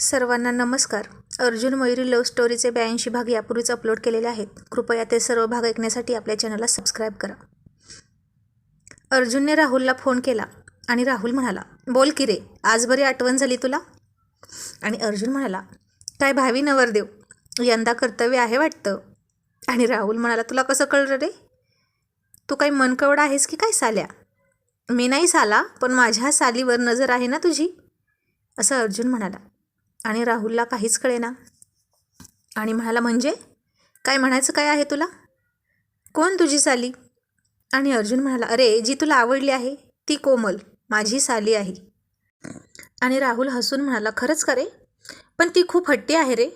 सर्वांना नमस्कार. अर्जुन मयुरी लव्ह स्टोरीचे ब्याऐंशी भाग यापूर्वीच अपलोड केलेले आहेत. कृपया ते सर्व भाग ऐकण्यासाठी आपल्या चॅनलला सबस्क्राईब करा. अर्जुनने राहुलला फोन केला आणि राहुल म्हणाला बोल की रे आज बरी आठवण झाली तुला? आणि अर्जुन म्हणाला काय भावी नवरदेव यंदा कर्तव्य आहे वाटतं. आणि राहुल म्हणाला तुला कसं कळलं रे? तू काही मनकवडा आहेस की काय साल्या? मी नाही साला पण माझ्या सालीवर नजर आहे ना तुझी? असं अर्जुन म्हणाला. आणि राहुलला काहीच कळेना. आणि म्हणाला म्हणजे? काय म्हणायचं काय आहे तुला? कोण तुझी साली? आणि अर्जुन म्हणाला अरे जी तुला आवडली आहे ती कोमल माझी साली आहे. आणि राहुल हसून म्हणाला खरंच का रे? पण ती खूप हट्टी आहे रे.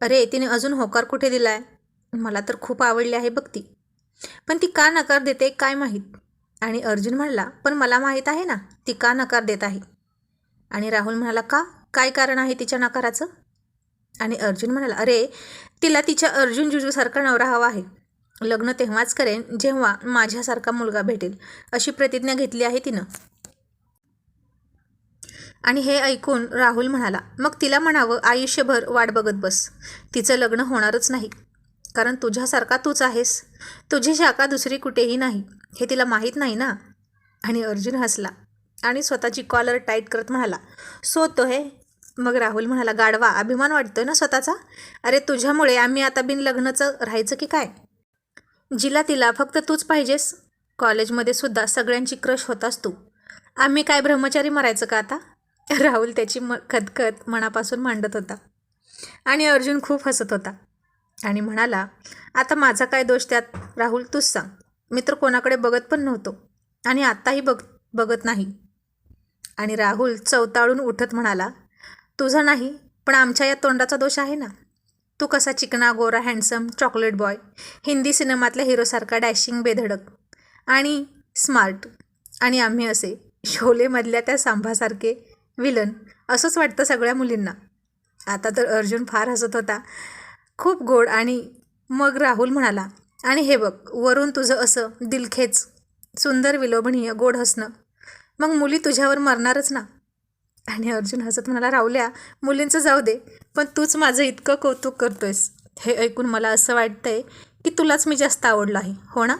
अरे तिने अजून होकार कुठे दिला आहे मला तर खूप आवडली आहे बघ ती. पण ती का नकार देते काय माहीत? आणि अर्जुन म्हणाला पण मला माहीत आहे ना ती का नकार देत आहे? आणि राहुल म्हणाला का? काय कारण आहे तिच्या नकाराचं? आणि अर्जुन म्हणाला अरे तिला तिच्या अर्जुन जुजूसारखा नवरा हवा आहे. लग्न तेव्हाच करेन जेव्हा माझ्यासारखा मुलगा भेटेल. अशी प्रतिज्ञा घेतली आहे तिनं. आणि हे ऐकून राहुल म्हणाला मग तिला म्हणावं आयुष्यभर वाट बघत बस. तिचं लग्न होणारच नाही. कारण तुझ्यासारखा तूच आहेस. तुझी शाखा दुसरी कुठेही नाही. हे तिला माहीत नाही ना? आणि अर्जुन हसला आणि स्वतःची कॉलर टाईट करत म्हणाला सो तो हे मग राहुल म्हणाला गाडवा अभिमान वाटतोय ना स्वतःचा? अरे तुझ्यामुळे आम्ही आता बिन लग्नचं राहायचं की काय? जिला तिला फक्त तूच पाहिजेस. कॉलेजमध्ये सुद्धा सगळ्यांची क्रश होतास तू. आम्ही काय ब्रह्मचारी मरायचं का आता? राहुल त्याची म खदखत मनापासून मांडत होता. आणि अर्जुन खूप हसत होता. आणि म्हणाला आता माझा काय दोष त्यात? राहुल तूच सांग. मी तर कोणाकडे बघत पण नव्हतो. आणि आत्ताही बघ बघत नाही. आणि राहुल चवताळून उठत म्हणाला तुझा नाही पण आमच्या या तोंडाचा दोष आहे ना. तू कसा चिकना गोरा हँडसम चॉकलेट बॉय हिंदी सिनेमातल्या हिरोसारखा डॅशिंग बेधडक आणि स्मार्ट आणि आम्ही असे शोलेमधल्या त्या सांभासारखे विलन असंच वाटतं सगळ्या मुलींना. आता तर अर्जुन फार हसत होता. खूप गोड आणि मग राहुल म्हणाला आणि हे बघ वरून तुझं असं दिलखेच सुंदर विलोभनीय गोड हसणं. मग मुली तुझ्यावर मरणारच ना. आणि अर्जुन हसत म्हणाला रावल्या मुलींचं जाऊ दे पण तूच माझं इतकं कौतुक करतोयस. हे ऐकून मला असं वाटतंय की तुलाच मी जास्त आवडलो आहे हो ना?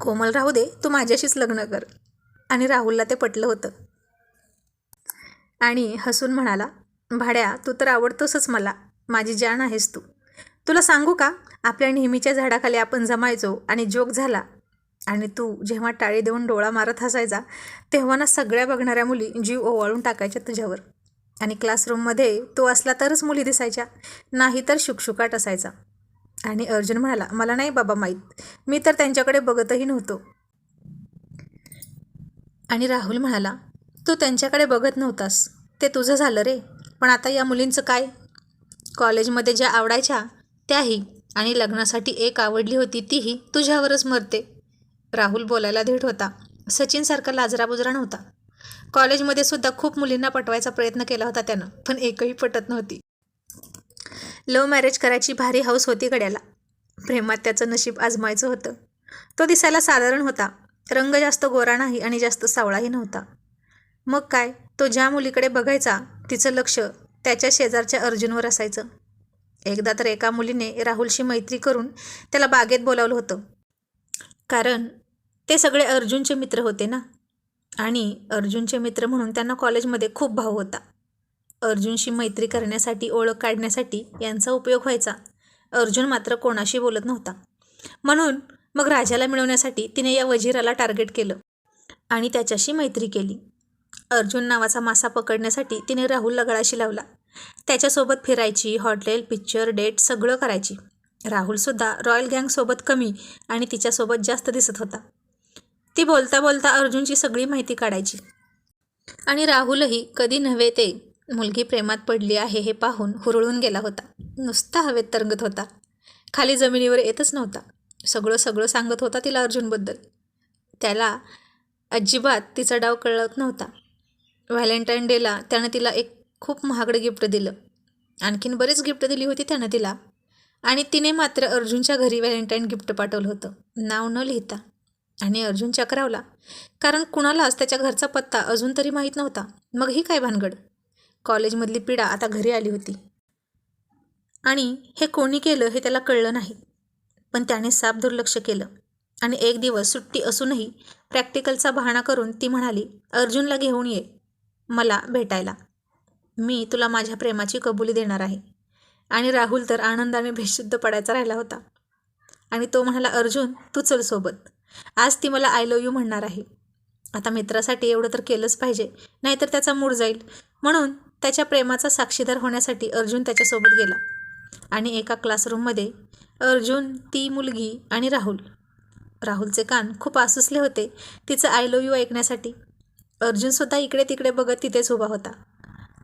कोमल राहू दे तू माझ्याशीच लग्न कर. आणि राहुलला ते पटलं होतं. आणि हसून म्हणाला भाड्या तू तर आवडतोसच मला. माझी जान आहेस तू. तुला सांगू का आपल्या नेहमीच्या झाडाखाली आपण जमायचो आणि जोक झाला आणि तू जेव्हा टाळी देऊन डोळा मारत हसायचा तेव्हा ना सगळ्या बघणाऱ्या मुली जीव ओवाळून टाकायच्या तुझ्यावर. आणि क्लासरूममध्ये तो असला तरच मुली दिसायच्या नाही तर शुकशुकाट असायचा. आणि अर्जुन म्हणाला मला नाही बाबा माहीत. मी तर त्यांच्याकडे बघतही नव्हतो. आणि राहुल म्हणाला तू त्यांच्याकडे बघत नव्हतास. ते तुझं झालं रे. पण आता या मुलींचं काय? कॉलेजमध्ये ज्या आवडायच्या त्याही आणि लग्नासाठी एक आवडली होती तीही तुझ्यावरच मरते. राहुल बोलायला धीट होता. सचिनसारखा लाजराबुजरा नव्हता. कॉलेजमध्ये सुद्धा खूप मुलींना पटवायचा प्रयत्न केला होता त्यानं पण एकही पटत नव्हती. लव्ह मॅरेज करायची भारी हौस होती गड्याला. प्रेमात त्याचं नशीब आजमायचं होतं. तो दिसायला साधारण होता. रंग जास्त गोरा नाही आणि जास्त सावळाही नव्हता. मग काय? तो ज्या मुलीकडे बघायचा तिचं लक्ष त्याच्या शेजारच्या अर्जुनवर असायचं. एकदा तर एका मुलीने राहुलशी मैत्री करून त्याला बागेत बोलावलं होतं. कारण ते सगळे अर्जुनचे मित्र होते ना? आणि अर्जुनचे मित्र म्हणून त्यांना कॉलेजमध्ये खूप भाव होता. अर्जुनशी मैत्री करण्यासाठी ओळख काढण्यासाठी यांचा उपयोग व्हायचा. अर्जुन मात्र कोणाशी बोलत नव्हता. म्हणून मग राजाला मिळवण्यासाठी तिने या वजिराला टार्गेट केलं आणि त्याच्याशी मैत्री केली. अर्जुन नावाचा मासा पकडण्यासाठी तिने राहुलला गळाशी लावला. त्याच्यासोबत फिरायची हॉटेल पिक्चर डेट सगळं करायची. राहुलसुद्धा रॉयल गँगसोबत कमी आणि तिच्यासोबत जास्त दिसत होता. ती बोलता बोलता अर्जुनची सगळी माहिती काढायची. आणि राहुलही कधी नव्हे ते मुलगी प्रेमात पडली आहे हे पाहून हुरळून गेला होता. नुसता हवेत तरंगत होता. खाली जमिनीवर येतच नव्हता. सगळं सगळं सांगत होता तिला अर्जुनबद्दल. त्याला अजिबात तिचा डाव कळत नव्हता. व्हॅलेंटाईन डेला त्यानं तिला एक खूप महागडं गिफ्ट दिलं. आणखीन बरीच गिफ्ट दिली होती त्यानं तिला. आणि तिने मात्र अर्जुनच्या घरी व्हॅलेंटाईन गिफ्ट पाठवलं होतं. नाव न लिहिता. आणि अर्जुन चक्रावला. कारण कुणालाच त्याच्या घरचा पत्ता अजून तरी माहीत नव्हता. मग ही काय भानगड? कॉलेजमधली पीडा आता घरी आली होती. आणि हे कोणी केलं हे त्याला कळलं नाही. पण त्याने साप दुर्लक्ष केलं. आणि एक दिवस सुट्टी असूनही प्रॅक्टिकलचा बहाणा करून ती म्हणाली अर्जुनला घेऊन ये. मला भेटायला. मी तुला माझ्या प्रेमाची कबुली देणार आहे. आणि राहुल तर आनंदाने बेशुद्ध पडायचा राहिला होता. आणि तो म्हणाला अर्जुन तू चल सोबत. आज ती मला आय लव यू म्हणणार आहे. आता मित्रासाठी एवढं तर केलंच पाहिजे नाहीतर त्याचा मूड जाईल. म्हणून त्याच्या प्रेमाचा साक्षीदार होण्यासाठी अर्जुन त्याच्यासोबत गेला. आणि एका क्लासरूममध्ये अर्जुन ती मुलगी आणि राहुल. राहुलचे कान खूप आसुसले होते तिचं आय लव यू ऐकण्यासाठी. अर्जुनसुद्धा इकडे तिकडे बघत तिथेच उभा होता.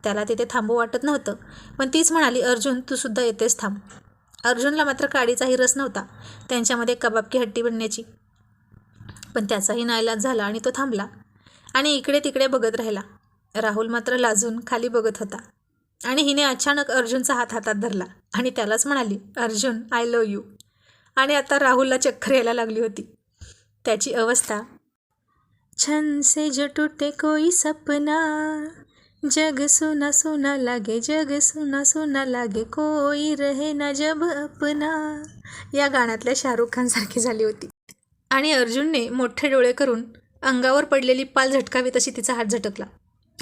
त्याला तिथे थांबू वाटत नव्हतं पण तीच म्हणाली अर्जुन तू सुद्धा येतेच थांब. अर्जुनला मात्र काडीचाही रस नव्हता त्यांच्यामध्ये कबाब की हट्टी बनण्याची. पण त्याचाही नाईलाज झाला आणि तो थांबला. आणि इकडे तिकडे बघत राहिला. राहुल मात्र लाजून खाली बघत होता. आणि हिने अचानक अर्जुनचा हात हातात धरला आणि त्यालाच म्हणाली अर्जुन आय लव यू आणि आता राहुलला चक्कर यायला लागली होती. त्याची अवस्था छन से जो टूटे कोई सपना जग सुना सुना लागे जग सुना सुना लागे कोई रहे ना जब अपना या गाण्यातल्या शाहरुख खानसारखी झाली होती. आणि अर्जुनने मोठे डोळे करून अंगावर पडलेली पाल झटकावी तशी तिचा हात झटकला.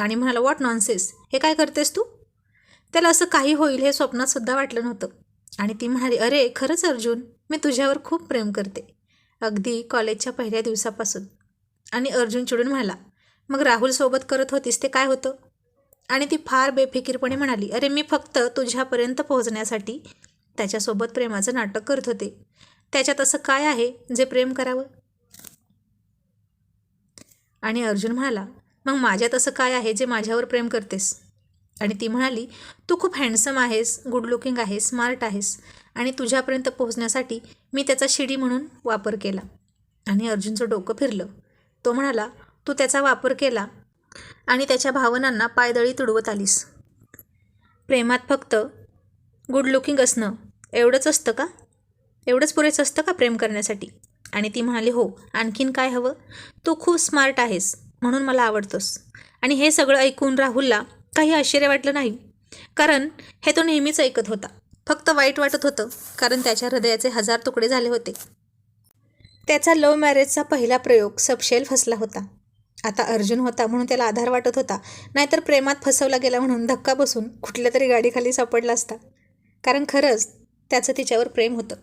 आणि म्हणाला वॉट नॉनसेस हे काय करतेस तू? त्याला असं काही होईल हे स्वप्नात सुद्धा वाटलं नव्हतं. आणि ती म्हणाली अरे खरंच अर्जुन मी तुझ्यावर खूप प्रेम करते. अगदी कॉलेजच्या पहिल्या दिवसापासून. आणि अर्जुन चिडून म्हणाला मग राहुलसोबत करत होतीस ते काय होतं? आणि ती फार बेफिकीरपणे म्हणाली अरे मी फक्त तुझ्यापर्यंत पोहोचण्यासाठी त्याच्यासोबत प्रेमाचं नाटक करत होते. त्याच्यात असं काय आहे जे प्रेम करावं? आणि अर्जुन म्हणाला मग माझ्यात असं काय आहे जे माझ्यावर प्रेम करतेस? आणि ती म्हणाली तू खूप हँडसम आहेस गुड लुकिंग आहेस स्मार्ट आहेस आणि तुझ्यापर्यंत पोहोचण्यासाठी मी त्याचा शिडी म्हणून वापर केला. आणि अर्जुनचं डोकं फिरलं. तो म्हणाला तू त्याचा वापर केला आणि त्याच्या भावनांना पायदळी तुडवत आलीस. प्रेमात फक्त गुड लुकिंग असणं एवढंच असतं का? एवढंच पुरेसं असतं का प्रेम करण्यासाठी? आणि ती म्हणाली हो आणखीन काय हवं? तू खूप स्मार्ट आहेस म्हणून मला आवडतोस. आणि हे सगळं ऐकून राहुलला काही आश्चर्य वाटलं नाही. कारण हे तो नेहमीच ऐकत होता. फक्त वाईट वाटत होतं कारण त्याच्या हृदयाचे हजार तुकडे झाले होते. त्याचा लव्ह मॅरेजचा पहिला प्रयोग सबशेल फसला होता. आता अर्जुन होता म्हणून त्याला आधार वाटत होता. नाहीतर प्रेमात फसवला गेला म्हणून धक्का बसून कुठल्या तरी गाडीखाली सापडला असता. कारण खरंच त्याचं तिच्यावर प्रेम होतं.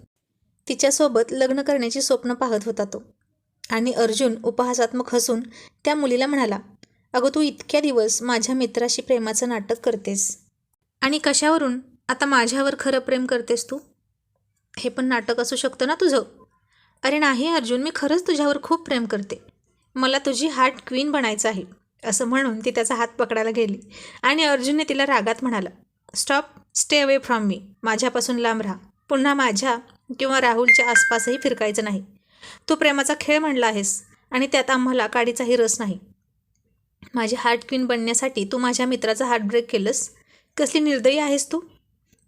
तिच्यासोबत लग्न करण्याची स्वप्न पाहत होता तो. आणि अर्जुन उपहासात्मक हसून त्या मुलीला म्हणाला अगं तू इतक्या दिवस माझ्या मित्राशी प्रेमाचं नाटक करतेस. आणि कशावरून? आता माझ्यावर खरं प्रेम करतेस तू? हे पण नाटक असू शकतं ना तुझं? अरे नाही अर्जुन मी खरंच तुझ्यावर खूप प्रेम करते. मला तुझी हार्ट क्वीन बनायचं आहे असं म्हणून ती त्याचा हात पकडायला गेली. आणि अर्जुनने तिला रागात म्हणाला stop stay away from me. माझ्यापासून लांब राहा. पुन्हा माझ्या किंवा राहुलच्या आसपासही फिरकायचं नाही. तू प्रेमाचा खेळ म्हणला आहेस आणि त्यात आम्हाला काडीचाही रस नाही. माझी हार्ट क्वीन बनण्यासाठी तू माझ्या मित्राचा हार्ट ब्रेक केलंस? कसली निर्दयी आहेस तू?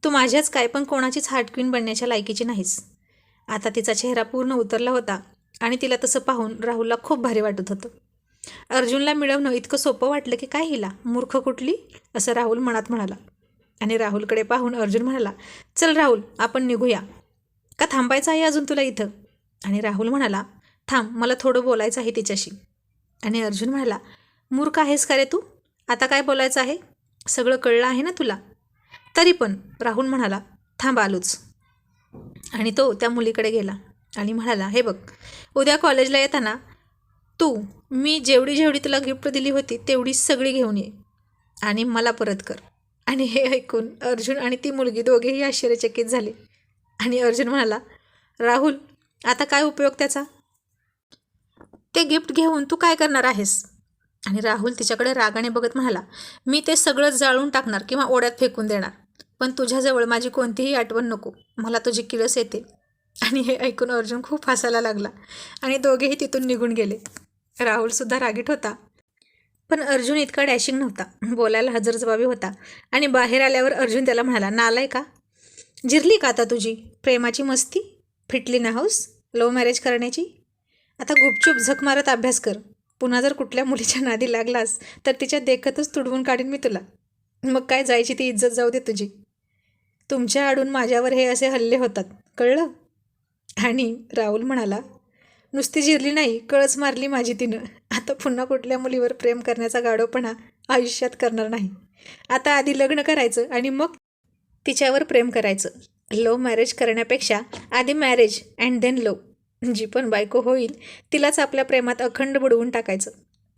तू माझ्याच काय पण कोणाचीच हार्ट क्वीन बनण्याच्या लायकीची नाहीस. आता तिचा चेहरा पूर्ण उतरला होता आणि तिला तसं पाहून राहुलला खूप भारी वाटत होतं. अर्जुनला मिळवणं इतकं सोपं वाटलं की काय हिला? मूर्ख कुठली? असं राहुल मनात म्हणाला. आणि राहुलकडे पाहून अर्जुन म्हणाला चल राहुल आपण निघूया. का थांबायचं आहे अजून तुला इथं? आणि राहुल म्हणाला थांब मला थोडं बोलायचं आहे तिच्याशी. आणि अर्जुन म्हणाला मूर्ख आहेस का रे तू? आता काय बोलायचं आहे? सगळं कळलं आहे ना तुला? तरी पण राहुल म्हणाला थांब आलोच. आणि तो त्या मुलीकडे गेला आणि म्हणाला हे बघ उद्या कॉलेजला येताना तू मी जेवढी जेवढी तुला गिफ्ट दिली होती तेवढी सगळी घेऊन ये आणि मला परत कर. आणि हे ऐकून अर्जुन आणि ती मुलगी दोघेही आश्चर्यचकित झाले. आणि अर्जुन म्हणाला राहुल आता काय उपयोग त्याचा? ते गिफ्ट घेऊन तू काय करणार आहेस? आणि राहुल तिच्याकडे रागाने बघत म्हणाला मी ते सगळं जाळून टाकणार किंवा ओढ्यात फेकून देणार पण तुझ्याजवळ माझी कोणतीही आठवण नको मला तुझी किळस येते. आणि हे ऐकून अर्जुन खूप हसायला लागला आणि दोघेही तिथून निघून गेले. राहुलसुद्धा रागीट होता पण अर्जुन इतका डॅशिंग नव्हता बोलायला हजरजबाबी होता आणि बाहेर आल्यावर अर्जुन त्याला म्हणाला नालाय का? जिरली का आता तुझी? प्रेमाची मस्ती? फिटली ना हाऊस? लव्ह मॅरेज करण्याची? आता गुपचूप झक मारत अभ्यास कर. पुन्हा जर कुठल्या मुलीच्या नादी लागलास तर तिच्या देखतच तुडवून काढीन मी तुला. मग काय जायची ती इज्जत जाऊ दे तुझी. तुमच्या आडून माझ्यावर हे असे हल्ले होतात. कळलं? आणि राहुल म्हणाला नुसती जिरली नाही कळच मारली माझी तिनं. आता पुन्हा कुठल्या मुलीवर प्रेम करण्याचा गाडोपणा आयुष्यात करणार नाही. आता आधी लग्न करायचं आणि मग तिच्यावर प्रेम करायचं. लो मॅरेज करण्यापेक्षा आधी मॅरेज अँड देन लव जी पण बायको होईल तिलाच आपल्या प्रेमात अखंड बुडवून टाकायचं.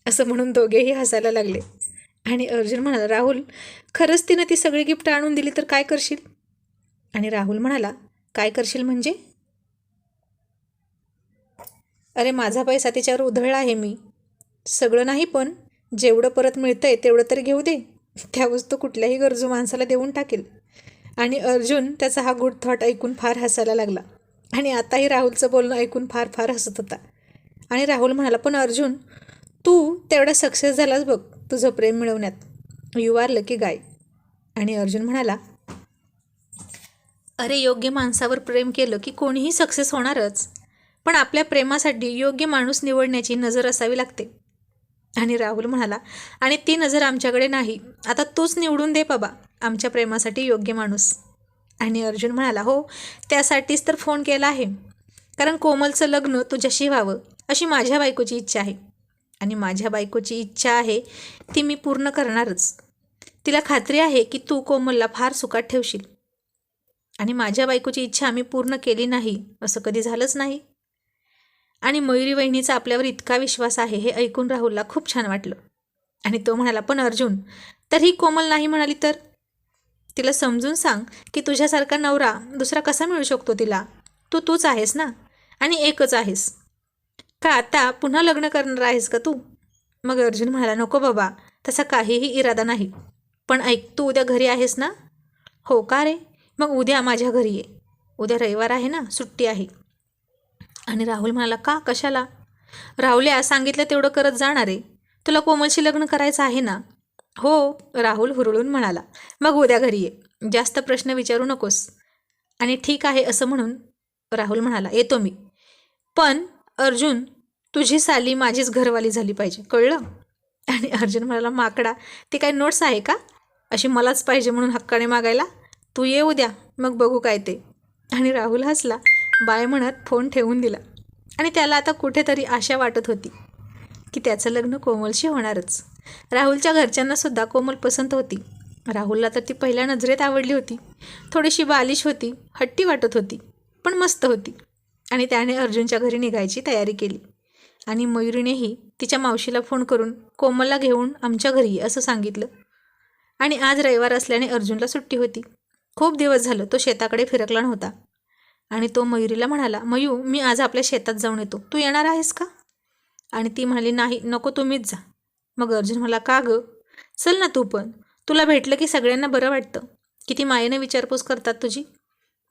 असं म्हणून दोघेही हसायला लागले. आणि अर्जुन म्हणाला राहुल खरंच तिनं ती सगळी गिफ्ट आणून दिली तर काय करशील? आणि राहुल म्हणाला काय करशील म्हणजे? अरे माझा पैसा तिच्यावर उधळला आहे मी. सगळं नाही पण जेवढं परत मिळतंय तेवढं तरी घेऊ दे. त्या वस्तू कुठल्याही गरजू माणसाला देऊन टाकेल. आणि अर्जुन त्याचा हा गुड थॉट ऐकून फार हसायला लागला. आणि आताही राहुलचं बोलणं ऐकून फार फार हसत होता. आणि राहुल म्हणाला पण अर्जुन तू तेवढा सक्सेस झालास बघ तुझं प्रेम मिळवण्यात. यू आर लकी गाय आणि अर्जुन म्हणाला अरे योग्य माणसावर प्रेम केलं की कोणीही सक्सेस होणारच. पण आपल्या प्रेमासाठी योग्य माणूस निवडण्याची नजर असावी लागते. आणि राहुल म्हणाला आणि ती नजर आमच्याकडे नाही. आता तूच निवडून दे बाबा. आमच्या प्रेमासाठी योग्य माणूस. आणि अर्जुन म्हणाला हो त्यासाठीच तर फोन केला आहे. कारण कोमलचं लग्न तुझ्याशी व्हावं अशी माझ्या बायकोची इच्छा आहे. आणि माझ्या बायकोची इच्छा आहे ती मी पूर्ण करणारच. तिला खात्री आहे की तू कोमलला फार सुखात ठेवशील. आणि माझ्या बायकोची इच्छा आम्ही पूर्ण केली नाही असं कधी झालंच नाही. आणि मयुरी वहिनीचा आपल्यावर इतका विश्वास आहे हे ऐकून राहुलला खूप छान वाटलं. आणि तो म्हणाला पण अर्जुन तर ही कोमल नाही म्हणाली तर? तिला समजून सांग की तुझ्यासारखा नवरा दुसरा कसा मिळू शकतो तिला? तू तूच आहेस ना? आणि एकच आहेस. का आता पुन्हा लग्न करणार आहेस का तू? मग अर्जुन म्हणाला नको बाबा तसा काहीही इरादा नाही. पण ऐक तू उद्या घरी आहेस ना? हो का रे? मग उद्या माझ्या घरी ये. उद्या रविवार आहे ना सुट्टी आहे. आणि राहुल म्हणाला का? कशाला? राहुल्या सांगितलं तेवढं करत जाणार आहे. तुला कोमलशी लग्न करायचं आहे ना? हो राहुल हुरळून म्हणाला मग उद्या घरी ये. जास्त प्रश्न विचारू नकोस. आणि ठीक आहे असं म्हणून राहुल म्हणाला येतो मी. पण अर्जुन तुझी साली माझीच घरवाली झाली पाहिजे कळलं? आणि अर्जुन म्हणाला माकडा ते काय नोट्स आहे का? अशी मलाच पाहिजे म्हणून हक्काने मागायला? तू ये उद्या मग बघू काय ते. आणि राहुल हसला बाय म्हणत फोन ठेवून दिला. आणि त्याला आता कुठेतरी आशा वाटत होती की त्याचं लग्न कोमलशी होणारच. राहुलच्या घरच्यांना सुद्धा कोमल पसंत होती. राहुलला तर ती पहिल्या नजरेत आवडली होती. थोडीशी बालिश होती हट्टी वाटत होती पण मस्त होती. आणि त्याने अर्जुनच्या घरी निघायची तयारी केली. आणि मयुरीनेही तिच्या मावशीला फोन करून कोमलला घेऊन आमच्या घरी असं सांगितलं. आणि आज रविवार असल्याने अर्जुनला सुट्टी होती. खूप दिवस झालं तो शेताकडे फिरकला नव्हता. आणि तो मयुरीला म्हणाला मयू मी आज आपल्या शेतात जाऊन येतो. तू येणार आहेस का? आणि ती म्हणाली नाही नको तुम्हीच जा. मग अर्जुन मला का गं? चल ना तू पण. तुला भेटलं की सगळ्यांना बरं वाटतं. किती मायेने विचारपूस करतात तुझी.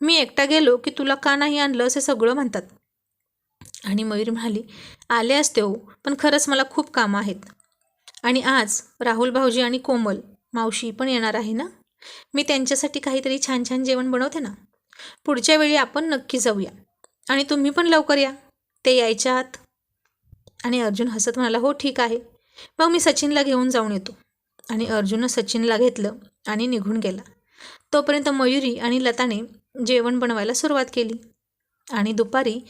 मी एकटा गेलो की तुला का नाही आणलं असे सगळं म्हणतात. आणि मयूर म्हणाली आले असते हो पण खरंच मला खूप कामं आहेत. आणि आज राहुल भाऊजी आणि कोमल मावशी पण येणार आहे ना? मी त्यांच्यासाठी काहीतरी छान छान जेवण बनवते ना? पुढच्या वेळी आपण नक्की जाऊया. आणि तुम्ही पण लवकर या. ते यायच्या आत. आणि अर्जुन हसत म्हणाला हो ठीक आहे. मग मी सचिनला घेऊन जाऊन येतो. आणि अर्जुननं सचिनला घेतलं आणि निघून गेला. तोपर्यंत मयुरी आणि लताने जेवण बनवायला सुरुवात केली. आणि दुपारी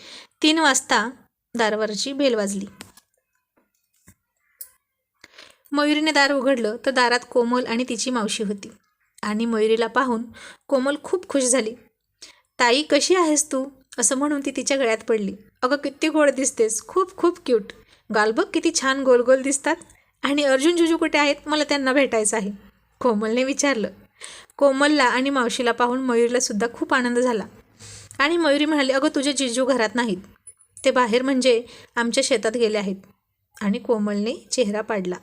तीन वाजता दारवरची बेल वाजली. मयुरीने दार उघडलं तर दारात कोमल आणि तिची मावशी होती. आणि मयुरीला पाहून कोमल खूप खुश झाली. ताई कशी आहेस तू? असं म्हणून ती तिच्या गळ्यात पडली. अगं किती गोड दिसतेस. खूप खूप क्यूट. गालबग किती छान गोल गोल दिसतात. आणि अर्जुन जुजू कुठे आहेत? मला त्यांना भेटायचं आहे. कोमलने विचारलं. कोमलला आणि मावशीला पाहून मयुरीला सुद्धा खूप आनंद झाला. आणि मयुरी म्हणाली अगं तुझे जिजू घरात नाहीत. ते बाहेर म्हणजे आमच्या शेतात गेले आहेत. आणि कोमलने चेहरा पाडला.